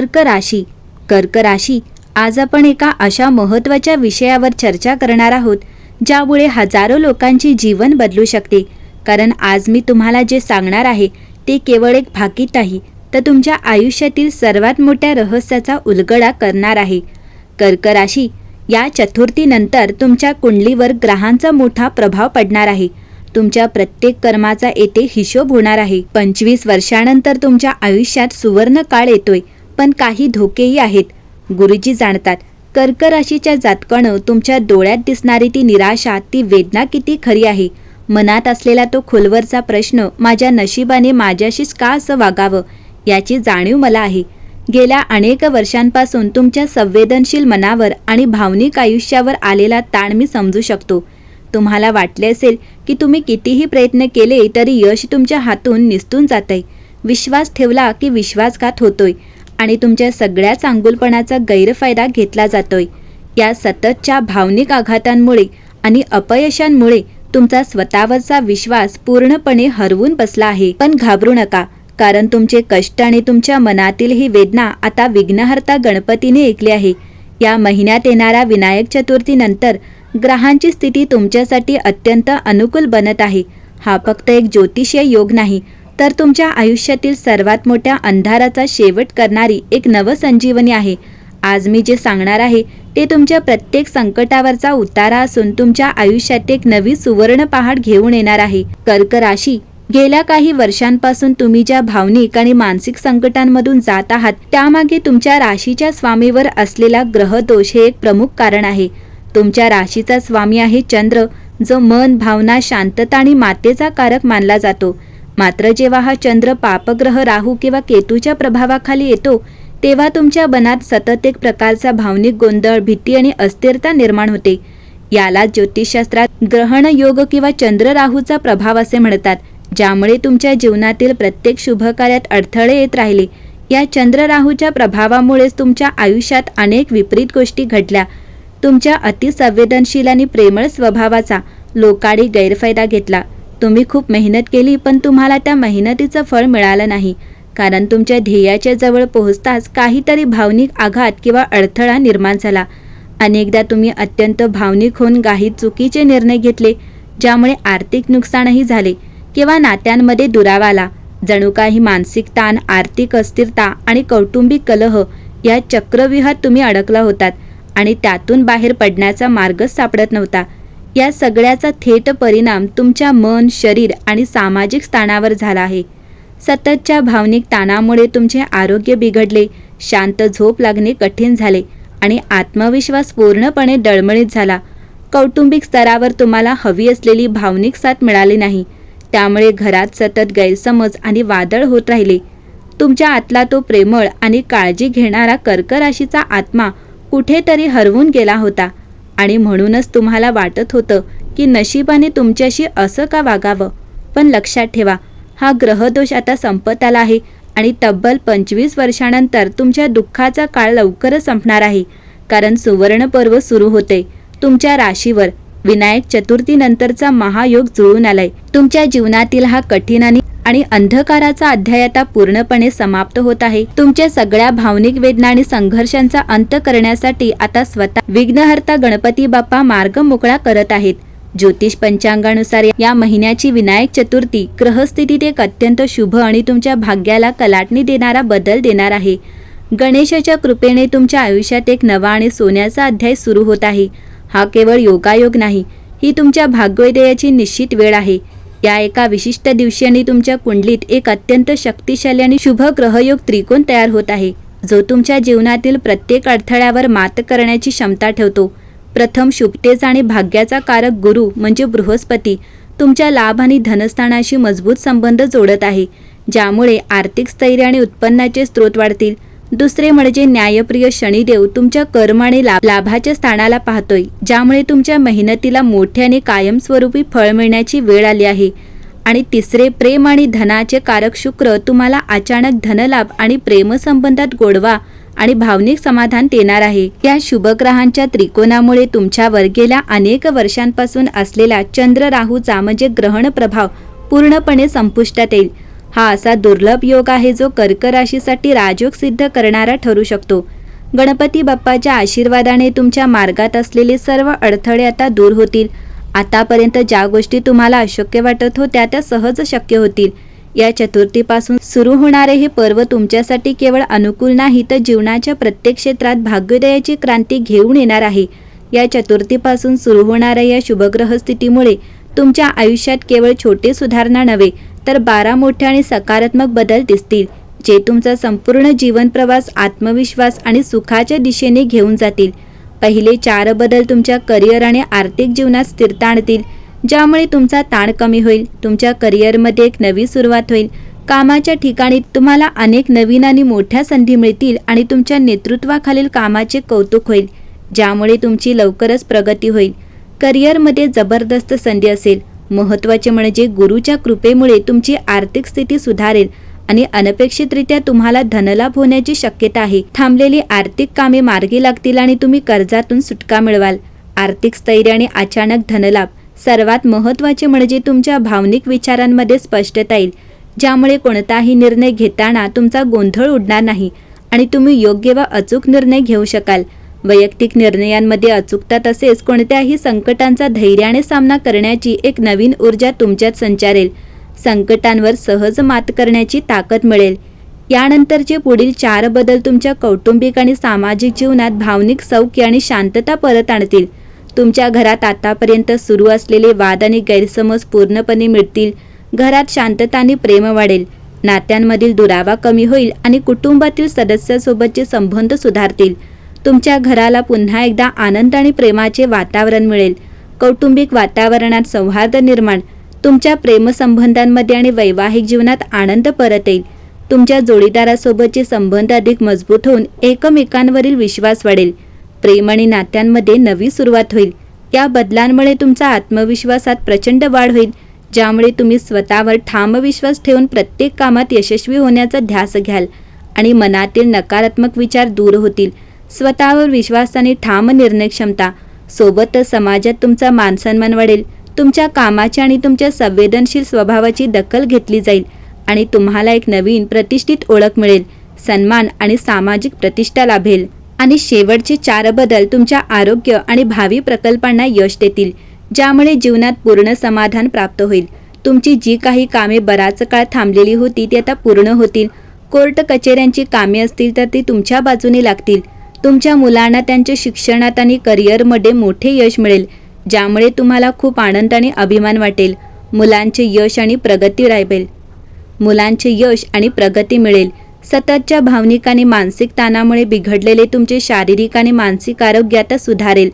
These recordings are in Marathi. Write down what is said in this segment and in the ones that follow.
कर्क राशी. कर्क राशी आज आपण एका अशा महत्त्वाच्या विषयावर चर्चा करणार आहोत ज्यामुळे हजारो लोकांची जीवन बदलू शकते. कारण आज मी तुम्हाला जे सांगणार आहे ते केवळ एक भाकीत नाही तर तुमच्या आयुष्यातील सर्वात मोठ्या रहस्याचा उलगडा करणार आहे. कर्क राशी या चतुर्थीनंतर तुमच्या कुंडलीवर ग्रहांचा मोठा प्रभाव पडणार आहे. तुमच्या प्रत्येक कर्माचा येथे हिशोब होणार आहे. पंचवीस वर्षानंतर तुमच्या आयुष्यात सुवर्ण काळ येतोय. पण काही धोकेही आहेत. गुरुजी जाणतात कर्क राशीच्या जातकानं तुमच्या डोळ्यात दिसणारी ती निराशा ती वेदना किती खरी आहे? मनात असलेला तो खोलवरचा प्रश्न माझ्या नशिबाने माझ्याशीच का असं वागावं? याची जाणीव मला आहे. गेल्या अनेक वर्षांपासून तुमच्या संवेदनशील मनावर आणि भावनिक आयुष्यावर आलेला ताण मी समजू शकतो. तुम्हाला वाटले असेल की तुम्ही कितीही प्रयत्न केले तरी यश तुमच्या हातून निसटून जातंय. विश्वास ठेवला की विश्वासघात होतोय. आणि तुमच्या सगळ्या चांगुलपणाचा गैरफायदा घेतला जातोय. या सततच्या भावनिक आघातांमुळे आणि अपयशांमुळे तुमचा स्वतःवरचा विश्वास पूर्णपणे हरवून बसला आहे. पण घाबरू नका कारण तुमचे कष्ट आणि तुमच्या मनातील ही वेदना आता विघ्नहर्ता गणपतीने ऐकली आहे. या महिन्यात येणाऱ्या विनायक चतुर्थीनंतर ग्रहांची स्थिती तुमच्यासाठी अत्यंत अनुकूल बनत आहे. हा फक्त एक ज्योतिषीय योग नाही तर तुमच्या आयुष्यातील सर्वात मोठ्या अंधाराचा शेवट करणारी एक नवसंजीवनी आहे. आज मी जे सांगणार आहे ते तुमच्या प्रत्येक संकटावरचा उतारा असून तुमच्या आयुष्यात एक नवी सुवर्ण पहाड घेऊन येणार आहे. कर्क राशी गेल्या काही वर्षांपासून तुम्ही ज्या भावनिक आणि मानसिक संकटांमधून जात आहात त्यामागे तुमच्या राशीच्या स्वामीवर असलेला ग्रहदोष हे एक प्रमुख कारण आहे. तुमच्या राशीचा स्वामी आहे चंद्र जो मन भावना शांतता आणि मातेचा कारक मानला जातो. मात्र जेव्हा हा चंद्र पापग्रह राहू किंवा केतूच्या प्रभावाखाली येतो तेव्हा तुमच्या मनात सतत एक प्रकारचा भावनिक गोंधळ भीती आणि अस्थिरता निर्माण होते. याला ज्योतिषशास्त्रात ग्रहण योग किंवा चंद्र राहूचा प्रभाव असे म्हणतात ज्यामुळे तुमच्या जीवनातील प्रत्येक शुभकार्यात अडथळे येत राहिले. या चंद्र राहूच्या प्रभावामुळेच तुमच्या आयुष्यात अनेक विपरीत गोष्टी घडल्या. तुमच्या अतिसंवेदनशील आणि प्रेमळ स्वभावाचा लोकांनी गैरफायदा घेतला. तुम्ही खूप मेहनत केली पण तुम्हाला त्या मेहनतीचं फळ मिळालं नाही. कारण तुमच्या ध्येयाच्या जवळ पोहोचताच काहीतरी भावनिक आघात किंवा अडथळा निर्माण झाला. अनेकदा तुम्ही अत्यंत भावनिक होऊन काही चुकीचे निर्णय घेतले ज्यामुळे आर्थिक नुकसानही झाले किंवा नात्यांमध्ये दुरावा आला. जणू काही मानसिक ताण आर्थिक अस्थिरता आणि कौटुंबिक कलह या चक्रव्यूहात तुम्ही अडकला होतात आणि त्यातून बाहेर पडण्याचा मार्गच सापडत नव्हता. या सगळ्याचा थेट परिणाम तुमच्या मन शरीर आणि सामाजिक स्थानावर झाला आहे. सततच्या भावनिक ताणामुळे तुमचे आरोग्य बिघडले शांत झोप लागणे कठीण झाले आणि आत्मविश्वास पूर्णपणे डळमळीत झाला. कौटुंबिक स्तरावर तुम्हाला हवी असलेली भावनिक साथ मिळाली नाही. त्यामुळे घरात सतत गैरसमज आणि वादळ होत राहिले. तुमच्या आतला तो प्रेमळ आणि काळजी घेणारा कर्कराशीचा आत्मा कुठेतरी हरवून गेला होता. आणि म्हणूनच तुम्हाला वाटत होतं की नशिबाने तुमच्याशी असं का वागावं? पण लक्षात ठेवा हा ग्रहदोष आता संपत आला आहे आणि तब्बल पंचवीस वर्षानंतर तुमच्या दुःखाचा काळ लवकरच संपणार आहे. कारण सुवर्णपर्व सुरू होते. तुमच्या राशीवर विनायक चतुर्थीनंतरचा महायोग जुळून आलाय. तुमच्या जीवनातील हा कठीण आणि आणि अंधकाराचा अध्याय आता पूर्णपणे समाप्त होत आहे. तुमच्या सगळ्या भावनिक वेदना आणि संघर्षांचा अंत करण्यासाठी आता स्वतः विघ्नहर्ता गणपती बाप्पा मार्ग मोकळा करत आहेत. ज्योतिष पंचांगानुसार या महिन्याची विनायक चतुर्थी ग्रहस्थितीत एक अत्यंत शुभ आणि तुमच्या भाग्याला कलाटणी देणारा बदल देणार आहे. गणेशाच्या कृपेने तुमच्या आयुष्यात एक नवा आणि सोन्याचा अध्याय सुरू होत आहे. हा केवळ योगायोग नाही ही तुमच्या भाग्योदयाची निश्चित वेळ आहे. या एका विशिष्ट दिवशी आणि तुमच्या कुंडलीत एक अत्यंत शक्तिशाली आणि शुभ ग्रहयोग त्रिकोण तयार होत आहे. जो तुमच्या जीवनातील प्रत्येक अडथळ्यावर मात करण्याची क्षमता ठेवतो. प्रथम शुभतेचा आणि भाग्याचा कारक गुरु म्हणजे बृहस्पती. तुमच्या लाभ आणि धनस्थानाशी मजबूत संबंध जोडत आहे. ज्यामुळे आर्थिक स्थैर्य आणि उत्पन्नाचे स्रोत वाढतील. दुसरे म्हणजे न्यायप्रिय शनिदेव तुमच्या कर्माने लाभ लाभाच्या स्थानाला पाहतोय. ज्यामुळे तुमच्या मेहनतीला मोठ्याने कायमस्वरूपी फळ मिळण्याची वेळ आली आहे. आणि तिसरे प्रेम आणि धनाचे कारक शुक्र तुम्हाला अचानक धनलाभ आणि प्रेमसंबंधात गोडवा आणि भावनिक समाधान देणार आहे. या शुभग्रहांच्या त्रिकोणामुळे तुमच्यावर गेल्या अनेक वर्षांपासून असलेला चंद्र राहूचा म्हणजे ग्रहण प्रभाव पूर्णपणे संपुष्टात येईल. हा असा दुर्लभ योग आहे जो कर्क राशीसाठी राजयोग सिद्ध करणारा ठरू शकतो. गणपती बाप्पाच्या आशीर्वादाने तुमच्या मार्गात असलेले सर्व अडथळे आता दूर होतील. आतापर्यंत ज्या गोष्टी तुम्हाला अशक्य वाटत होत्या त्या सहज शक्य होतील. या चतुर्थीपासून सुरू होणारे हे पर्व तुमच्यासाठी केवळ अनुकूल नाही तर जीवनाच्या प्रत्येक क्षेत्रात भाग्योदयाची क्रांती घेऊन येणार आहे. या चतुर्थीपासून सुरू होणाऱ्या या शुभग्रह स्थितीमुळे तुमच्या आयुष्यात केवळ छोटे सुधारणा नव्हे तर बारा मोठे आणि सकारात्मक बदल दिसतील जे तुमचा संपूर्ण जीवन प्रवास आत्मविश्वास आणि सुखाच्या दिशेने घेऊन जातील. पहिले चार बदल तुमच्या करिअर आणि आर्थिक जीवनात स्थिरता आणतील ज्यामुळे तुमचा ताण कमी होईल तुमच्या करिअरमध्ये एक नवी सुरुवात होईल. कामाच्या ठिकाणी तुम्हाला अनेक नवीन आणि मोठ्या संधी मिळतील आणि तुमच्या नेतृत्वाखालील कामाचे कौतुक होईल ज्यामुळे तुमची लवकरच प्रगती होईल. करिअरमध्ये जबरदस्त संधी असेल महत्त्वाचे म्हणजे गुरुच्या कृपेमुळे तुमची आर्थिक स्थिती सुधारेल आणि अनपेक्षितरित्या तुम्हाला धनलाभ होण्याची शक्यता आहे. थांबलेली आर्थिक कामे मार्गी लागतील आणि तुम्ही कर्जातून सुटका मिळवाल. आर्थिक स्थैर्य आणि अचानक धनलाभ सर्वात महत्त्वाचे म्हणजे तुमच्या भावनिक विचारांमध्ये स्पष्टता येईल ज्यामुळे कोणताही निर्णय घेताना तुमचा गोंधळ उडणार नाही आणि तुम्ही योग्य व अचूक निर्णय घेऊ शकाल. वैयक्तिक निर्णयांमध्ये अचूकता तसेच कोणत्याही संकटांचा धैर्याने सामना करण्याची एक नवीन ऊर्जा तुमच्यात संचारेल. संकटांवर सहज मात करण्याची ताकद मिळेल. यानंतरचे पुढील चार बदल तुमच्या कौटुंबिक आणि सामाजिक जीवनात भावनिक सौख्य आणि शांतता परत आणतील. तुमच्या घरात आतापर्यंत सुरू असलेले वाद आणि गैरसमज पूर्णपणे मिळतील घरात शांतता आणि प्रेम वाढेल. नात्यांमधील दुरावा कमी होईल आणि कुटुंबातील सदस्यासोबतचे संबंध सुधारतील. तुमच्या घराला पुन्हा एकदा आनंद आणि प्रेमाचे वातावरण मिळेल. कौटुंबिक वातावरणात सौहार्द निर्माण तुमच्या प्रेमसंबंधांमध्ये आणि वैवाहिक जीवनात आनंद परत येईल. तुमच्या जोडीदारासोबतचे संबंध अधिक मजबूत होऊन एकमेकांवरील विश्वास वाढेल. प्रेम आणि नात्यांमध्ये नवी सुरुवात होईल. या बदलांमुळे तुमचा आत्मविश्वासात प्रचंड वाढ होईल ज्यामुळे तुम्ही स्वतःवर ठाम विश्वास ठेवून प्रत्येक कामात यशस्वी होण्याचा ध्यास घ्याल आणि मनातील नकारात्मक विचार दूर होतील. स्वतःवर विश्वास आणि ठाम निर्णय क्षमता. सोबतच समाजात तुमचा मानसन्मान वाढेल. तुमच्या कामाची आणि तुमच्या संवेदनशील स्वभावाची दखल घेतली जाईल आणि तुम्हाला एक नवीन प्रतिष्ठित ओळख मिळेल. सन्मान आणि सामाजिक प्रतिष्ठा लाभेल. आणि शेवटचे चार बदल तुमच्या आरोग्य आणि भावी प्रकल्पांना यश देतील ज्यामुळे जीवनात पूर्ण समाधान प्राप्त होईल. तुमची जी काही कामे बराच काळ थांबलेली होती ती आता पूर्ण होतील. कोर्ट कचेऱ्यांची कामे असतील तर ती तुमच्या बाजूने लागतील. तुमच्या मुलांना त्यांच्या शिक्षणात आणि करिअरमध्ये मोठे यश मिळेल ज्यामुळे तुम्हाला खूप आनंद आणि अभिमान वाटेल. मुलांचे यश आणि प्रगती राहील मुलांचे यश आणि प्रगती मिळेल. सततच्या भावनिक आणि मानसिक ताणामुळे बिघडलेले तुमचे शारीरिक आणि मानसिक आरोग्य आता सुधारेल.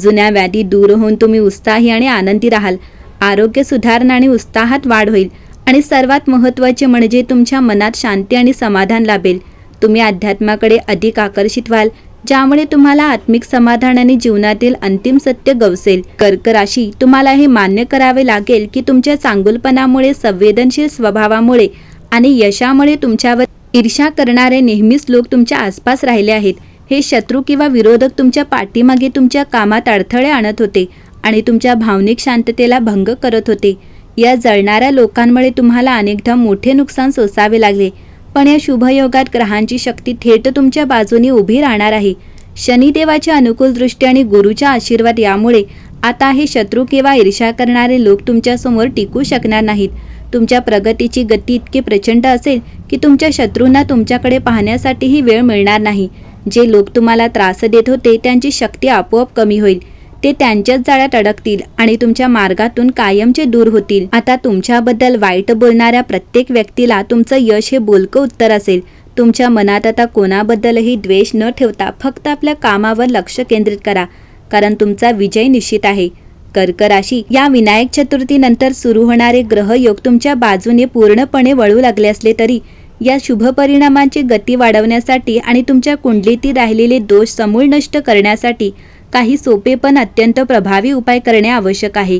जुन्या व्याधी दूर होऊन तुम्ही उत्साही आणि आनंदी राहाल. आरोग्य सुधारणा आणि उत्साहात वाढ होईल. आणि सर्वात महत्त्वाचे म्हणजे तुमच्या मनात शांती आणि समाधान लाभेल. तुम्ही अध्यात्माकडे अधिक आकर्षित व्हाल. ज्यामुळे तुम्हाला आत्मिक समाधान आणि जीवनातील अंतिम सत्य गवसेल. कर्क राशी तुम्हाला हे मान्य करावे लागेल की तुमच्या चांगुलपणामुळे संवेदनशील स्वभावामुळे आणि यशामुळे तुमच्यावर ईर्ष्या करणारे नेहमीच लोक तुमच्या आसपास राहिले आहेत. हे शत्रू किंवा विरोधक तुमच्या पाठीमागे तुमच्या कामात अडथळे आणत होते आणि तुमच्या भावनिक शांततेला भंग करत होते. या जळणाऱ्या लोकांमुळे तुम्हाला अनेकदा मोठे नुकसान सोसावे लागले. पण या शुभयोगात ग्रहांची शक्ती थेट तुमच्या बाजूने उभी राहणार आहे. शनिदेवाच्या अनुकूल दृष्टी आणि गुरुच्या आशीर्वाद यामुळे आता हे शत्रू किंवा ईर्ष्या करणारे लोक तुमच्यासमोर टिकू शकणार नाहीत. तुमच्या प्रगतीची गती इतकी प्रचंड असेल की तुमच्या शत्रूंना तुमच्याकडे पाहण्यासाठीही वेळ मिळणार नाही. जे लोक तुम्हाला त्रास देत होते त्यांची शक्ती आपोआप कमी होईल. ते त्यांच्याच जाळ्यात अडकतील आणि तुमच्या मार्गातून कायमचे दूर होतील. आता तुमच्याबद्दल वाईट बोलणाऱ्या प्रत्येक व्यक्तीला तुमचं यश हे बोलकं उत्तर असेल. तुमच्या मनात आता कोणाबद्दलही द्वेष न ठेवता फक्त आपल्या कामावर लक्ष केंद्रित करा कारण तुमचा विजय निश्चित आहे. कर्क राशी या विनायक चतुर्थीनंतर सुरू होणारे ग्रहयोग तुमच्या बाजूने पूर्णपणे वळू लागले असले तरी या शुभ परिणामांची गती वाढवण्यासाठी आणि तुमच्या कुंडलीतील राहिलेले दोष समूळ नष्ट करण्यासाठी काही सोपे पण अत्यंत प्रभावी उपाय करणे आवश्यक आहे.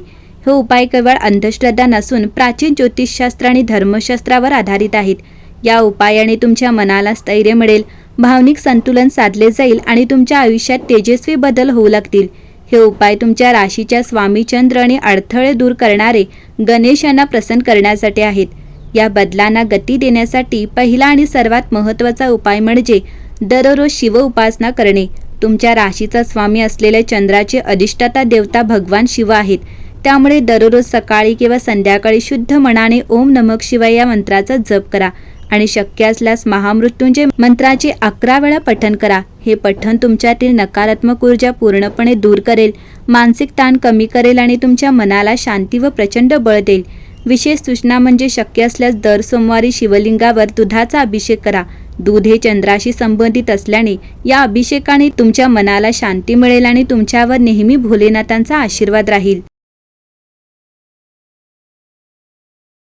हे उपाय केवळ अंधश्रद्धा नसून प्राचीन ज्योतिषशास्त्र आणि धर्मशास्त्रावर आधारित आहेत. या उपायाने तुमच्या मनाला स्थैर्य मिळेल भावनिक संतुलन साधले जाईल आणि तुमच्या आयुष्यात तेजस्वी बदल होऊ लागतील. हे उपाय तुमच्या राशीच्या स्वामीचंद्र आणि अडथळे दूर करणारे गणेश यांना प्रसन्न करण्यासाठी आहेत. या बदलांना गती देण्यासाठी पहिला आणि सर्वात महत्त्वाचा उपाय म्हणजे दररोज शिव उपासना करणे. तुमच्या राशीचा स्वामी असलेल्या चंद्राचे अधिष्ठाता देवता भगवान शिव आहेत. त्यामुळे दररोज सकाळी किंवा संध्याकाळी शुद्ध मनाने ओम नमक शिवाय या मंत्राचा जप करा आणि शक्य असल्यास महामृत्यूंचे मंत्राचे अकरा वेळा पठन करा. हे पठण तुमच्यातील नकारात्मक ऊर्जा पूर्णपणे दूर करेल मानसिक ताण कमी करेल आणि तुमच्या मनाला शांती व प्रचंड बळ देईल. विशेष सूचना म्हणजे शक्य असल्यास दर सोमवारी शिवलिंगावर दुधाचा अभिषेक करा. दूध हे चंद्राशी संबंधित असल्याने या अभिषेकाने तुमच्या मनाला शांती मिळेल आणि तुमच्यावर नेहमी भोलेनाथांचा आशीर्वाद राहील.